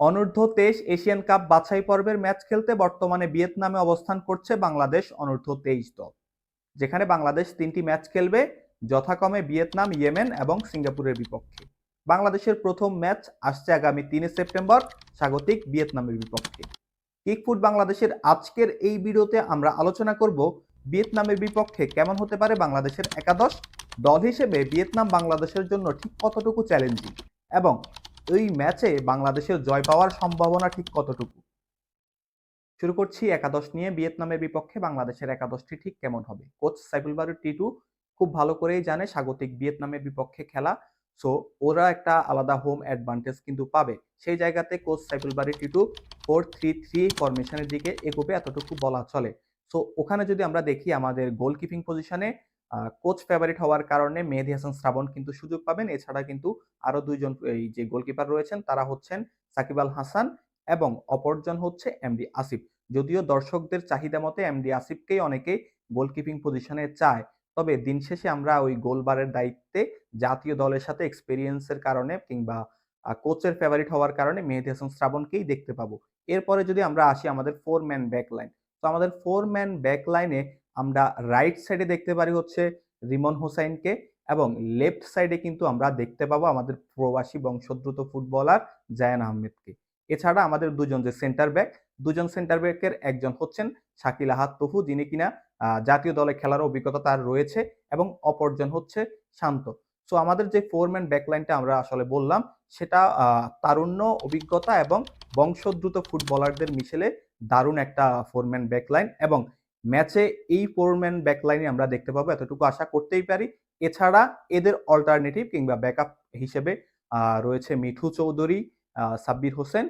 অনূর্ধ্ব তেইশ Asian cup বাছাই পর্বের ম্যাচ খেলতে বর্তমানে ভিয়েতনামে অবস্থান করছে বাংলাদেশ অনূর্ধ্ব তেইশ দল, যেখানে বাংলাদেশ তিনটি ম্যাচ খেলবে, যথাক্রমে ভিয়েতনাম, ইয়েমেন এবং সিঙ্গাপুরের বিপক্ষে। বাংলাদেশের প্রথম ম্যাচ আসছে আগামী তিনে সেপ্টেম্বর, স্বাগতিক ভিয়েতনামের বিপক্ষে। কিকফুট বাংলাদেশের আজকের এই ভিডিওতে আমরা আলোচনা করব ভিয়েতনামের বিপক্ষে কেমন হতে পারে বাংলাদেশের একাদশ দল হিসেবে ভিয়েতনাম বাংলাদেশের জন্য ঠিক কতটুকু চ্যালেঞ্জিং এবং এই ম্যাচে বাংলাদেশের জয় পাওয়ার সম্ভাবনা ঠিক কতটুকু? শুরু করছি একাদশ নিয়ে। ভিয়েতনামের বিপক্ষে বাংলাদেশের একাদশটি ঠিক কেমন হবে? কোচ সাইফুল বারু টিটু খুব ভালো করেই জানে স্বাগতিক ভিয়েতনামের বিপক্ষে খেলা। সো, ওরা একটা আলাদা হোম অ্যাডভান্টেজ কিন্তু পাবে। সেই জায়গাতে coach Saiful Bari Titu four three three ফরমেশনের দিকে এগোবে, এতটুকু বলা চলে। সো, ওখানে যদি আমরা দেখি আমাদের গোলকিপিং পজিশনে কোচ ফেভারিট হওয়ার কারণে মেহেদি হাসান শ্রাবণ কিন্তু সুযোগ পাবেন। এছাড়া কিন্তু আরও দুইজন এই যে গোলকিপার রয়েছেন, তারা হচ্ছেন সাকিব আল হাসান এবং অপরজন হচ্ছে এমডি আসিফ। যদিও দর্শকদের চাহিদা মতে এমডি আসিফকেই অনেকেই গোলকিপিং পজিশনে চায়। তবে দিন শেষে আমরা ওই গোলবারের দায়িত্বে জাতীয় দলের সাথে এক্সপেরিয়েন্সের কারণে কিংবা কোচের ফেভারিট হওয়ার কারণে মেহেদি হাসান শ্রাবণকেই দেখতে পাবো। এরপরে যদি আমরা আসি আমাদের ফোর ম্যান ব্যাক লাইন তো আমাদের ফোর ম্যান ব্যাক লাইনে আমরা রাইট সাইডে দেখতে পারি হচ্ছে রিমন হোসাইনকে এবং লেফট সাইডে কিন্তু আমরা দেখতে পাবো আমাদের প্রবাসী বংশোদ্ভূত ফুটবলার জায়ান আহমেদকে। এছাড়া আমাদের দুজন যে সেন্টার ব্যাক দুজন সেন্টার ব্যাকের একজন হচ্ছেন শাকিল আহাত তহু, যিনি কিনা জাতীয় দলে খেলার অভিজ্ঞতা তার রয়েছে এবং অপরজন হচ্ছে শান্ত। সো আমাদের যে ফোরম্যান ব্যাকলাইনটা আমরা আসলে বললাম, সেটা তারুণ্য, অভিজ্ঞতা এবং বংশোদ্ভূত ফুটবলারদের মিশেলে দারুণ একটা ফোরম্যান ব্যাকলাইন এবং ম্যাচে এই ফোর ম্যান ব্যাকলাইনে আমরা দেখতে পাবো, এতটুকু আশা করতেই পারি। এছাড়া এদের অল্টারনেটিভ কিংবা ব্যাকআপ হিসেবে রয়েছে মিঠু চৌধুরী সাব্বির হোসেন।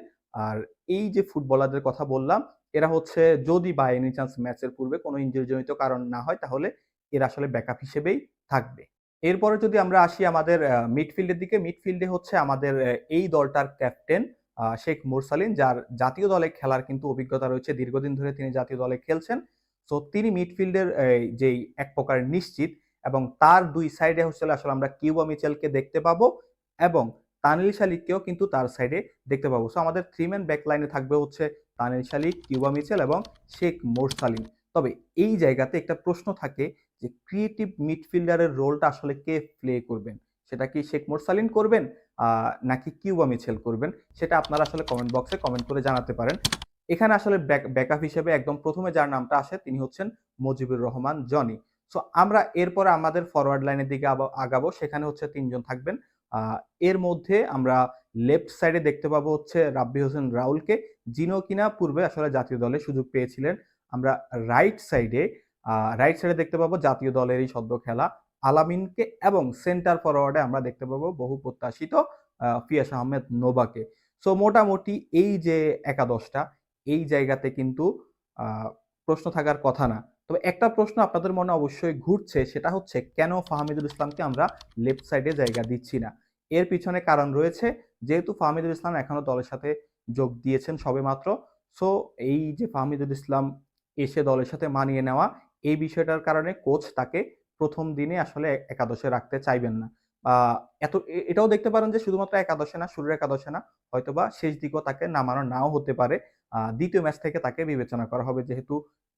আর এই যে ফুটবলারদের কথা বললাম, এরা হচ্ছে যদি বা এনি চান্স ম্যাচের পূর্বে কোনো ইঞ্জুরিজনিত কারণ না হয়, তাহলে এরা আসলে ব্যাকআপ হিসেবেই থাকবে। এরপরে যদি আমরা আসি আমাদের মিডফিল্ডের দিকে মিডফিল্ডে হচ্ছে আমাদের এই দলটার ক্যাপ্টেন শেখ মুরসালিন, যার জাতীয় দলে খেলার কিন্তু অভিজ্ঞতা রয়েছে। দীর্ঘদিন ধরে তিনি জাতীয় দলে খেলছেন। সো তিনি মিডফিল্ডের যেই এক প্রকার নিশ্চিত এবং তার দুই সাইডে হচ্ছে আসলে আমরা কিউবা মিচেলকে দেখতে পাবো এবং তানিল শালিককেও কিন্তু তার সাইডে দেখতে পাবো। সো আমাদের থ্রি ম্যান ব্যাক লাইনে থাকবে হচ্ছে তানিল শালিক, কিউবা মিচেল এবং শেখ মোরসালিন তবে এই জায়গাতে একটা প্রশ্ন থাকে যে ক্রিয়েটিভ মিডফিল্ডারের রোলটা আসলে কে প্লে করবেন? সেটা কি শেখ মোরসালিন করবেন নাকি কিউবা মিচেল করবেন? সেটা আপনারা আসলে কমেন্ট বক্সে কমেন্ট করে জানাতে পারেন। এখানে আসলে ব্যাকআপ হিসেবে একদম প্রথমে যার নামটা আসে তিনি হচ্ছেন মুজিবুর রহমান, জনি। সো আমরা এরপরে আমাদের ফরওয়ার্ড লাইনের দিকে আগাবো, সেখানে হচ্ছে তিনজন থাকবেন। এর মধ্যে আমরা লেফট সাইডে দেখতে পাবো হচ্ছে রাব্বি হোসেন রাউলকে, যিনিও কিনা পূর্বে আসলে জাতীয় দলে সুযোগ পেয়েছিলেন। আমরা রাইট সাইডে রাইট সাইডে দেখতে পাবো জাতীয় দলের এই সদ্য খেলা। আলামিনকে এবং সেন্টার ফরওয়ার্ডে আমরা দেখতে পাবো বহু প্রত্যাশিত ফিয়াস আহমেদ নোবাকে সো মোটামুটি এই যে একাদশটা এই জায়গাতে কিন্তু প্রশ্ন থাকার কথা না। তবে একটা প্রশ্ন আপনাদের মনে অবশ্যই ঘুরছে, সেটা হচ্ছে কেন ফাহমিদুল ইসলামকে আমরা লেফট সাইডে জায়গা দিচ্ছি না? এর পিছনে কারণ রয়েছে, যেহেতু ফাহমিদুল ইসলাম এখনও দলের সাথে যোগ দিয়েছেন সবে মাত্র, সো এই যে ফাহমিদুল ইসলাম এসে দলের সাথে মানিয়ে নেওয়া, এই বিষয়টার কারণে কোচ তাকে প্রথম দিনে আসলে একাদশে রাখতে চাইবেন না। এত এটাও দেখতে পারেন যে শুধুমাত্র একাদশে না, শুরুর একাদশে না, হয়তোবা শেষ দিকেও তাকে নামানো নাও হতে পারে। দ্বিতীয় ম্যাচ থেকে তাকে বিবেচনা করা হবে যেহেতু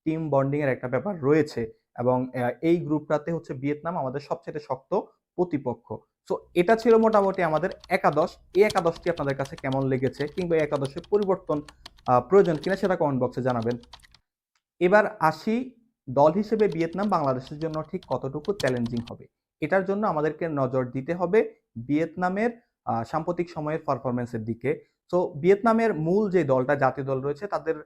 টিম বন্ডিং এর একটা ব্যাপার রয়েছে এবং এই গ্রুপটাতে হচ্ছে ভিয়েতনাম আমাদের সবচেয়ে শক্ত প্রতিপক্ষ। সো, এটা ছিল মোটামুটি আমাদের একাদশ। এই একাদশটি আপনাদের কাছে কেমন লেগেছে কিংবা একাদশের পরিবর্তন প্রয়োজন কিনা সেটা কমেন্ট বক্সে জানাবেন। এবার আসি দল হিসেবে ভিয়েতনাম বাংলাদেশের জন্য ঠিক কতটুকু চ্যালেঞ্জিং হবে। এটার জন্য আমাদেরকে নজর দিতে হবে ভিয়েতনামের সাম্প্রতিক সময়ের পারফরমেন্সের দিকে। তো ভিয়েতনামের মূল যে দলটা, জাতীয় দল রয়েছে, তাদের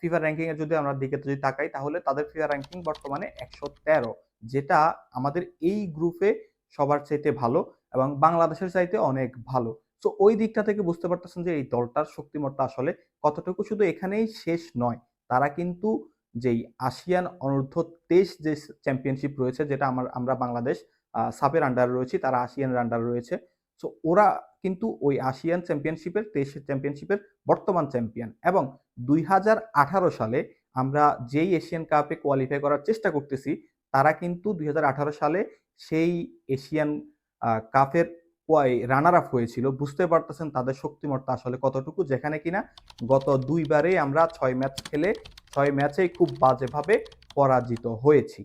ফিফা র্যাঙ্কিং এর যদি আমরা দিকে যদি তাকাই, তাহলে তাদের ফিফা র্যাঙ্কিং বর্তমানে একশো তেরো, যেটা আমাদের এই গ্রুপে সবার চাইতে ভালো এবং বাংলাদেশের চাইতে অনেক ভালো। তো ওই দিকটা থেকে বুঝতে পারতেছেন যে এই দলটার শক্তিমত্তা আসলে কতটুকু? শুধু এখানেই শেষ নয়, তারা কিন্তু যেই আসিয়ান অনূর্ধ্ব তেইশ যে চ্যাম্পিয়নশিপ রয়েছে, যেটা আমার, আমরা বাংলাদেশ সাপের আন্ডার রয়েছে, তারা আসিয়ান আন্ডার রয়েছে। সো ওরা কিন্তু ওই আসিয়ান চ্যাম্পিয়নশিপের তেইশ চ্যাম্পিয়নশিপের বর্তমান চ্যাম্পিয়ন এবং দুই হাজার আঠারো সালে আমরা যেই এশিয়ান কাপে কোয়ালিফাই করার চেষ্টা করতেছি, তারা কিন্তু দুই হাজার আঠারো সালে সেই এশিয়ান কাপের রানার আপ হয়েছিল। বুঝতে পারতেছেন তাদের শক্তিমত্তা আসলে কতটুকু, যেখানে কিনা গত দুইবারে আমরা ছয় ম্যাচ খেলে ছয় ম্যাচেই খুব বাজেভাবে পরাজিত হয়েছি।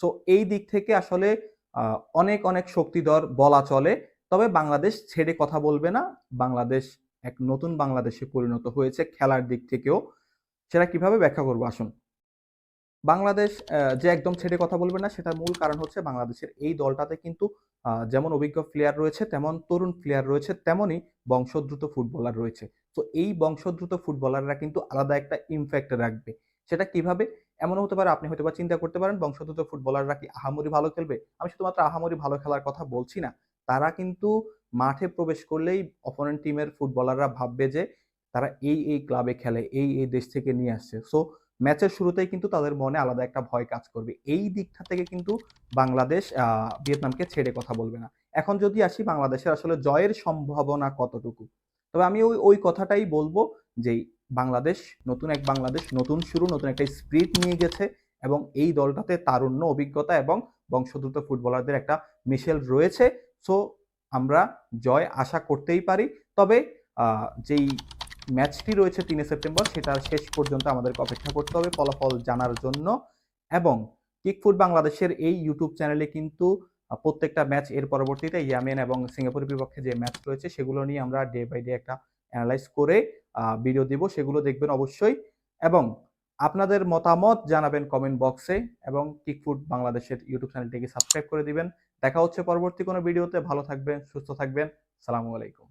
তো এই দিক থেকে আসলে অনেক অনেক শক্তিধর বলা চলে। তবে বাংলাদেশ ছেড়ে কথা বলবে না। বাংলাদেশ এক নতুন বাংলাদেশে পরিণত হয়েছে খেলার দিক থেকেও। সেটা কীভাবে ব্যাখ্যা করব? আসুন। বাংলাদেশ যে একদম ছেড়ে কথা বলবে না, সেটার মূল কারণ হচ্ছে বাংলাদেশের এই দলটাতে কিন্তু যেমন অভিজ্ঞ প্লেয়ার রয়েছে, তেমন তরুণ প্লেয়ার রয়েছে, তেমনই বংশদ্রুত ফুটবলার রয়েছে। তো এই বংশদ্রুত ফুটবলাররা কিন্তু আলাদা একটা ইমপ্যাক্ট রাখবে। সেটা কীভাবে? এমনও হতে পারে আপনি হয়তো বা চিন্তা করতে পারেন বংশদ্রুত ফুটবলাররা কি আহামরি ভালো খেলবে? আমি শুধুমাত্র আহামরি ভালো খেলার কথা বলছি না। তারা কিন্তু মাঠে প্রবেশ করলেই অপোনেন্ট টিমের ফুটবলাররা ভাববে যে তারা এই এই ক্লাবে খেলে, এই এই দেশ থেকে নিয়ে আসছে। সো ম্যাচের শুরুতেই কিন্তু তাদের মনে আলাদা একটা ভয় কাজ করবে। এই দিকটা থেকে কিন্তু বাংলাদেশ ভিয়েতনামকে ছেড়ে কথা বলবে না। এখন যদি আসি, বাংলাদেশের আসলে জয়ের সম্ভাবনা কতটুকু? তবে আমি ওই ওই কথাটাই বলব যে বাংলাদেশ, নতুন এক বাংলাদেশ, নতুন শুরু, নতুন একটা স্পিরিট নিয়ে গেছে এবং এই দলটাতে তারুণ্য, অভিজ্ঞতা এবং বংশদ্রুত ফুটবলারদের একটা মিশেল রয়েছে। সো আমরা জয় আশা করতেই পারি। তবে যেই ম্যাচটি রয়েছে তিনে সেপ্টেম্বর, সেটার শেষ পর্যন্ত আমাদেরকে অপেক্ষা করতে হবে ফলাফল জানার জন্য। এবং কিকফুট বাংলাদেশের এই ইউটিউব চ্যানেলে কিন্তু প্রত্যেকটা ম্যাচ এর পরবর্তীতে ইয়ামেন এবং সিঙ্গাপুরের বিপক্ষে যে ম্যাচ রয়েছে, সেগুলো নিয়ে আমরা ডে বাই ডে একটা অ্যানালাইজ করে ভিডিও দিব, সেগুলো দেখবেন অবশ্যই। এবং আপনাদের মতামত জানাবেন কমেন্ট বক্সে এবং কিকফুট বাংলাদেশের ইউটিউব চ্যানেলটিকে সাবস্ক্রাইব করে দিবেন। দেখা হচ্ছে পরবর্তী কোনো ভিডিওতে ভালো থাকবেন, সুস্থ থাকবেন। সালামু আলাইকুম।